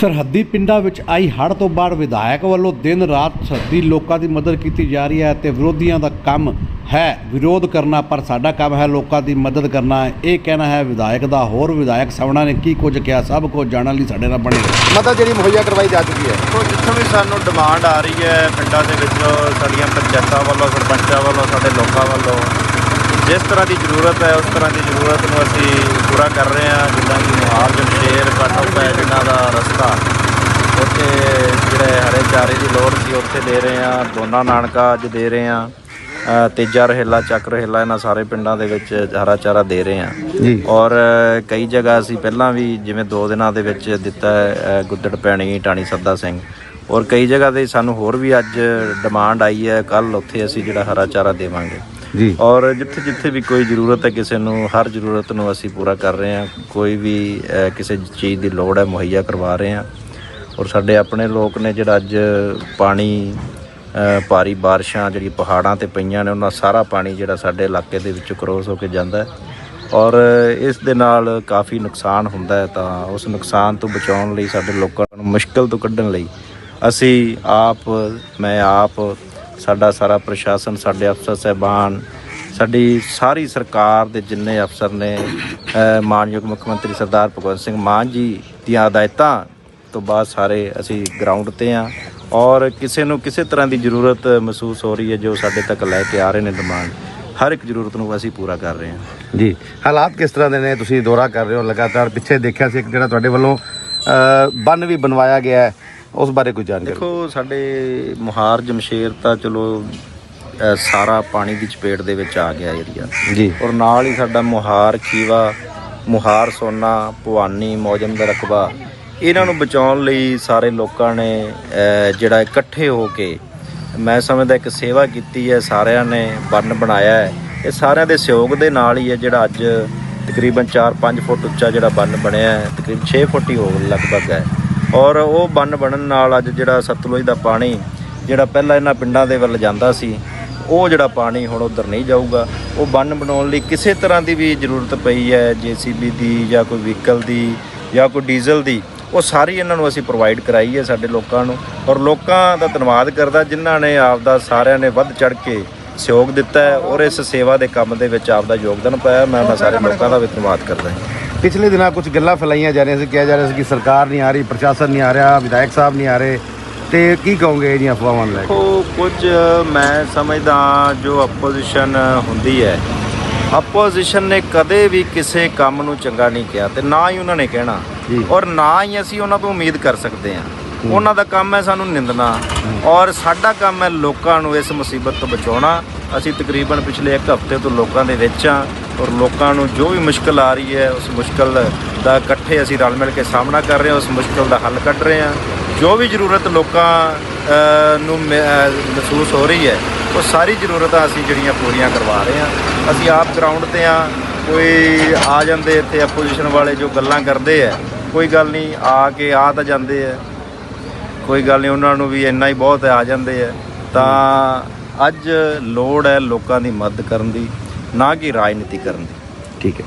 ਸਰਹੱਦੀ ਪਿੰਡਾਂ ਵਿੱਚ ਆਈ ਹੜ੍ਹ ਤੋਂ ਬਾਅਦ ਵਿਧਾਇਕ ਵੱਲੋਂ ਦਿਨ ਰਾਤ ਸਰਹੱਦੀ ਲੋਕਾਂ ਦੀ ਮਦਦ ਕੀਤੀ ਜਾ ਰਹੀ ਹੈ ਤੇ ਵਿਰੋਧੀਆਂ ਦਾ ਕੰਮ ਹੈ ਵਿਰੋਧ ਕਰਨਾ ਪਰ ਸਾਡਾ ਕੰਮ ਹੈ ਲੋਕਾਂ ਦੀ ਮਦਦ ਕਰਨਾ। ਇਹ ਕਹਿਣਾ ਹੈ ਵਿਧਾਇਕ ਦਾ। ਹੋਰ ਵਿਧਾਇਕ ਸਵਣਾ ਨੇ ਕੀ ਕੁਝ ਕਿਹਾ? ਸਭ ਕੁਝ ਜਾਣਨ ਲਈ ਸਾਡੇ ਨਾਲ ਬਣੇ। ਮਦਦ ਜਿਹੜੀ ਮੁਹੱਈਆ ਕਰਵਾਈ ਜਾ ਚੁੱਕੀ ਹੈ। ਦੇਖੋ ਜਿੱਥੋਂ ਵੀ ਸਾਨੂੰ ਡਿਮਾਂਡ ਆ ਰਹੀ ਹੈ ਪਿੰਡਾਂ ਦੇ ਵਿੱਚੋਂ ਸਾਡੀਆਂ ਪੰਚਾਇਤਾਂ ਵੱਲੋਂ ਸਰਪੰਚਾਂ ਵੱਲੋਂ ਸਾਡੇ ਲੋਕਾਂ ਵੱਲੋਂ ਜਿਸ ਤਰ੍ਹਾਂ ਦੀ ਜ਼ਰੂਰਤ ਹੈ ਉਸ ਤਰ੍ਹਾਂ ਦੀ ਜ਼ਰੂਰਤ ਨੂੰ ਅਸੀਂ ਪੂਰਾ ਕਰ ਰਹੇ ਹਾਂ ਜਿੱਦਾਂ ਕਿ ਮੁਹਾਰ ਜਮਸ਼ੇਰ ਕੱਟੋ ਪੈ ਜਿਨ੍ਹਾਂ ਦਾ ਰਸਤਾ ਉੱਥੇ ਜਿਹੜੇ ਹਰੇ ਚਾਰੇ ਦੀ ਉੱਥੇ ਦੇ ਰਹੇ ਹਾਂ ਦੋਨਾ ਨਾਨਕਾ ਅੱਜ ਦੇ ਰਹੇ ਅ, ਤੇਜਾ ਰਹਿਲਾ ਚੱਕ ਰਹਿਲਾ ਇਹਨਾਂ ਸਾਰੇ ਪਿੰਡਾਂ ਦੇ ਵਿੱਚ ਹਰਾ ਚਾਰਾ ਦੇ ਰਹੇ ਜੀ। ਔਰ ਕਈ ਜਗ੍ਹਾ ਅਸੀਂ ਪਹਿਲਾਂ ਵੀ ਜਿਵੇਂ ਦੋ ਦਿਨਾਂ ਦੇ ਵਿੱਚ ਦਿੱਤਾ ਗੁੱਦੜ ਪੈਣੀ ਟਾਣੀ ਸੱਦਾ ਸਿੰਘ। ਔਰ ਕਈ ਜਗ੍ਹਾ ਤੇ ਸਾਨੂੰ ਹੋਰ ਵੀ ਅੱਜ ਡਿਮਾਂਡ ਆਈ ਹੈ ਕੱਲ ਉੱਥੇ ਅਸੀਂ ਜਿਹੜਾ ਹਰਾ ਚਾਰਾ ਦੇਵਾਂਗੇ। ਜੀ। ਔਰ ਜਿੱਥੇ ਜਿੱਥੇ ਵੀ ਕੋਈ ਜ਼ਰੂਰਤ ਹੈ ਕਿਸੇ ਨੂੰ ਹਰ ਜ਼ਰੂਰਤ ਨੂੰ ਅਸੀਂ ਪੂਰਾ ਕਰ ਰਹੇ ਹਾਂ। ਕੋਈ ਵੀ ਕਿਸੇ ਚੀਜ਼ ਦੀ ਲੋੜ ਹੈ ਮੁਹੱਈਆ ਕਰਵਾ ਰਹੇ ਹਾਂ। ਔਰ ਸਾਡੇ ਆਪਣੇ ਲੋਕ ਨੇ ਜਿਹੜਾ ਅੱਜ ਪਾਣੀ ਭਾਰੀ ਬਾਰਿਸ਼ਾਂ ਜਿਹੜੀ ਪਹਾੜਾਂ ਤੇ ਪਈਆਂ ਨੇ, ਉਹਨਾਂ ਸਾਰਾ ਪਾਣੀ ਜਿਹੜਾ ਸਾਡੇ ਇਲਾਕੇ ਦੇ ਵਿੱਚੋਂ ਕਰੋਸ ਹੋ ਕੇ ਜਾਂਦਾ ਹੈ। ਔਰ ਇਸ ਦੇ ਨਾਲ ਕਾਫੀ ਨੁਕਸਾਨ ਹੁੰਦਾ ਹੈ ਤਾਂ ਉਸ ਨੁਕਸਾਨ ਤੋਂ ਬਚਾਉਣ ਲਈ ਸਾਡੇ ਲੋਕਾਂ ਨੂੰ ਮੁਸ਼ਕਲ ਤੋਂ ਕੱਢਣ ਲਈ ਅਸੀਂ ਆਪ, ਮੈਂ ਆਪ, ਸਾਡਾ ਸਾਰਾ ਪ੍ਰਸ਼ਾਸਨ, ਸਾਡੇ ਅਫਸਰ ਸਹਿਬਾਨ, ਸਾਡੀ ਸਾਰੀ ਸਰਕਾਰ ਦੇ ਜਿੰਨੇ ਅਫਸਰ ਨੇ ਮਾਨਯੋਗ ਮੁੱਖ ਮੰਤਰੀ ਸਰਦਾਰ ਭਗਵੰਤ ਸਿੰਘ ਮਾਨ ਜੀ ਦੀਆਂ ਹਦਾਇਤਾਂ ਤੋਂ ਬਾਅਦ ਸਾਰੇ ਅਸੀਂ ਗਰਾਊਂਡ ਤੇ ਆ ਔਰ ਕਿਸੇ ਨੂੰ ਕਿਸੇ ਤਰ੍ਹਾਂ ਦੀ ਜ਼ਰੂਰਤ ਮਹਿਸੂਸ ਹੋ ਰਹੀ ਹੈ ਜੋ ਸਾਡੇ ਤੱਕ ਲੈ ਕੇ ਆ ਰਹੇ ਨੇ ਡਿਮਾਂਡ ਹਰ ਇੱਕ ਜ਼ਰੂਰਤ ਨੂੰ ਅਸੀਂ ਪੂਰਾ ਕਰ ਰਹੇ ਹਾਂ। ਜੀ ਹਾਲਾਤ ਕਿਸ ਤਰ੍ਹਾਂ ਦੇ ਨੇ? ਤੁਸੀਂ ਦੌਰਾ ਕਰ ਰਹੇ ਹੋ ਲਗਾਤਾਰ। ਪਿੱਛੇ ਦੇਖਿਆ ਸੀ ਇੱਕ ਜਿਹੜਾ ਤੁਹਾਡੇ ਵੱਲੋਂ ਬੰਨ ਵੀ ਬਣਵਾਇਆ ਗਿਆ ਹੈ। ਉਸ ਬਾਰੇ ਕੋਈ ਜਾਣਕਾਰੀ? ਦੇਖੋ ਸਾਡੇ ਮੁਹਾਰ ਜਮਸ਼ੇਰ ਤਾਂ ਚਲੋ ਸਾਰਾ ਪਾਣੀ ਦੀ ਚਪੇਟ ਦੇ ਵਿੱਚ ਆ ਗਿਆ ਏਰੀਆ ਜੀ। ਔਰ ਨਾਲ ਹੀ ਸਾਡਾ ਮੁਹਾਰ ਖੀਵਾ ਮੁਹਾਰ ਸੋਨਾ ਭਵਾਨੀ ਮੌਜਮ ਦਾ ਰਕਬਾ ਇਹਨਾਂ ਨੂੰ ਬਚਾਉਣ ਲਈ ਸਾਰੇ ਲੋਕਾਂ ਨੇ ਜਿਹੜਾ ਇਕੱਠੇ ਹੋ ਕੇ ਮੈਂ ਸਮਝਦਾ ਇੱਕ ਸੇਵਾ ਕੀਤੀ ਹੈ, ਸਾਰਿਆਂ ਨੇ ਬੰਨ ਬਣਾਇਆ ਹੈ। ਇਹ ਸਾਰਿਆਂ ਦੇ ਸਹਿਯੋਗ ਦੇ ਨਾਲ ਹੀ ਹੈ ਜਿਹੜਾ ਅੱਜ ਤਕਰੀਬਨ 4-5 ਫੁੱਟ ਉੱਚਾ ਜਿਹੜਾ ਬੰਨ ਬਣਿਆ ਹੈ, ਤਕਰੀਬਨ 6 ਫੁੱਟ ਹੀ ਹੋ ਲਗਭਗ ਹੈ। ਔਰ ਉਹ ਬੰਨ ਬਣਨ ਨਾਲ ਅੱਜ ਜਿਹੜਾ ਸਤਲੁਜ ਦਾ ਪਾਣੀ, ਜਿਹੜਾ ਪਹਿਲਾਂ ਇਹਨਾਂ ਪਿੰਡਾਂ ਦੇ ਵੱਲ ਜਾਂਦਾ ਸੀ, ਉਹ ਜਿਹੜਾ ਪਾਣੀ ਹੁਣ ਉਧਰ ਨਹੀਂ ਜਾਊਗਾ। ਉਹ ਬੰਨ ਬਣਾਉਣ ਲਈ ਕਿਸੇ ਤਰ੍ਹਾਂ ਦੀ ਵੀ ਜ਼ਰੂਰਤ ਪਈ ਹੈ, ਜੀਸੀਬੀ ਦੀ ਜਾਂ ਕੋਈ ਵਹੀਕਲ ਦੀ ਜਾਂ ਕੋਈ ਡੀਜ਼ਲ ਦੀ ਉਹ ਸਾਰੀ ਇਹਨਾਂ ਨੂੰ ਅਸੀਂ ਪ੍ਰੋਵਾਈਡ ਕਰਾਈ ਹੈ ਸਾਡੇ ਲੋਕਾਂ ਨੂੰ ਔਰ ਲੋਕਾਂ ਦਾ ਧੰਨਵਾਦ ਕਰਦਾ ਜਿਨ੍ਹਾਂ ਨੇ ਆਪਦਾ ਸਾਰਿਆਂ ਨੇ ਵੱਧ ਚੜ ਕੇ ਸਹਿਯੋਗ ਦਿੱਤਾ ਹੈ ਔਰ ਇਸ ਸੇਵਾ ਦੇ ਕੰਮ ਦੇ ਵਿੱਚ ਆਪਦਾ ਯੋਗਦਾਨ ਪਾਇਆ ਮੈਂ ਉਹਨਾਂ ਸਾਰੇ ਲੋਕਾਂ ਦਾ ਵੀ ਧੰਨਵਾਦ ਕਰਦਾ ਹਾਂ। ਪਿਛਲੇ ਦਿਨਾਂ ਕੁਝ ਗੱਲਾਂ ਫੈਲਾਈਆਂ ਜਾ ਰਹੀਆਂ ਸੀ ਕਿਹਾ ਜਾ ਰਿਹਾ ਸੀ ਕਿ ਸਰਕਾਰ ਨਹੀਂ ਆ ਰਹੀ ਪ੍ਰਸ਼ਾਸਨ ਨਹੀਂ ਆ ਰਿਹਾ ਵਿਧਾਇਕ ਸਾਹਿਬ ਨਹੀਂ ਆ ਰਹੇ। ਤੇ ਕੀ ਕਹੋਗੇ ਇਹਦੀਆਂ ਅਫਵਾਹਾਂ ਨੂੰ ਲੈ ਕੇ? ਦੇਖੋ ਕੁਝ ਮੈਂ ਸਮਝਦਾ ਜੋ ਆਪੋਜੀਸ਼ਨ ਹੁੰਦੀ ਹੈ ਆਪੋਜੀਸ਼ਨ ਨੇ ਕਦੇ ਵੀ ਕਿਸੇ ਕੰਮ ਨੂੰ ਚੰਗਾ ਨਹੀਂ ਕਿਹਾ ਤੇ ਨਾ ਹੀ ਉਹਨਾਂ ਨੇ ਕਹਿਣਾ। ਔਰ ਨਾ ਹੀ ਅਸੀਂ ਉਹਨਾਂ ਤੋਂ ਉਮੀਦ ਕਰ ਸਕਦੇ ਹਾਂ। ਉਹਨਾਂ ਦਾ ਕੰਮ ਹੈ ਸਾਨੂੰ ਨਿੰਦਣਾ। ਔਰ ਸਾਡਾ ਕੰਮ ਹੈ ਲੋਕਾਂ ਨੂੰ ਇਸ ਮੁਸੀਬਤ ਤੋਂ ਬਚਾਉਣਾ। ਅਸੀਂ ਤਕਰੀਬਨ ਪਿਛਲੇ ਇੱਕ ਹਫ਼ਤੇ ਤੋਂ ਲੋਕਾਂ ਦੇ ਵਿੱਚ ਆ ਔਰ ਲੋਕਾਂ ਨੂੰ ਜੋ ਵੀ ਮੁਸ਼ਕਲ ਆ ਰਹੀ ਹੈ ਉਸ ਮੁਸ਼ਕਲ ਦਾ ਇਕੱਠੇ ਅਸੀਂ ਰਲ ਮਿਲ ਕੇ ਸਾਹਮਣਾ ਕਰ ਰਹੇ ਹਾਂ ਉਸ ਮੁਸ਼ਕਲ ਦਾ ਹੱਲ ਕੱਢ ਰਹੇ ਹਾਂ। ਜੋ ਵੀ ਜ਼ਰੂਰਤ ਲੋਕਾਂ ਨੂੰ ਮਹਿਸੂਸ ਹੋ ਰਹੀ ਹੈ ਉਹ ਸਾਰੀ ਜ਼ਰੂਰਤਾਂ ਅਸੀਂ ਜਿਹੜੀਆਂ ਪੂਰੀਆਂ ਕਰਵਾ ਰਹੇ ਹਾਂ। ਅਸੀਂ ਆਪ ਗਰਾਊਂਡ ਤੇ ਆ ਕੋਈ ਆ ਜਾਂਦੇ ਇੱਥੇ ਆਪੋਜੀਸ਼ਨ ਵਾਲੇ ਜੋ ਗੱਲਾਂ ਕਰਦੇ ਆ, ਕੋਈ ਗੱਲ ਨਹੀਂ, ਆ ਕੇ ਆ ਤਾਂ ਜਾਂਦੇ ਆ। ਕੋਈ ਗੱਲ ਨਹੀਂ, ਉਹਨਾਂ ਨੂੰ ਵੀ ਇੰਨਾ ਹੀ ਬਹੁਤ ਆ ਜਾਂਦੇ ਆ। ਤਾਂ ਅੱਜ ਲੋੜ ਹੈ ਲੋਕਾਂ ਦੀ ਮਦਦ ਕਰਨ ਦੀ, ਨਾ ਕਿ ਰਾਜਨੀਤੀ ਕਰਨ ਦੀ। ਠੀਕ ਹੈ।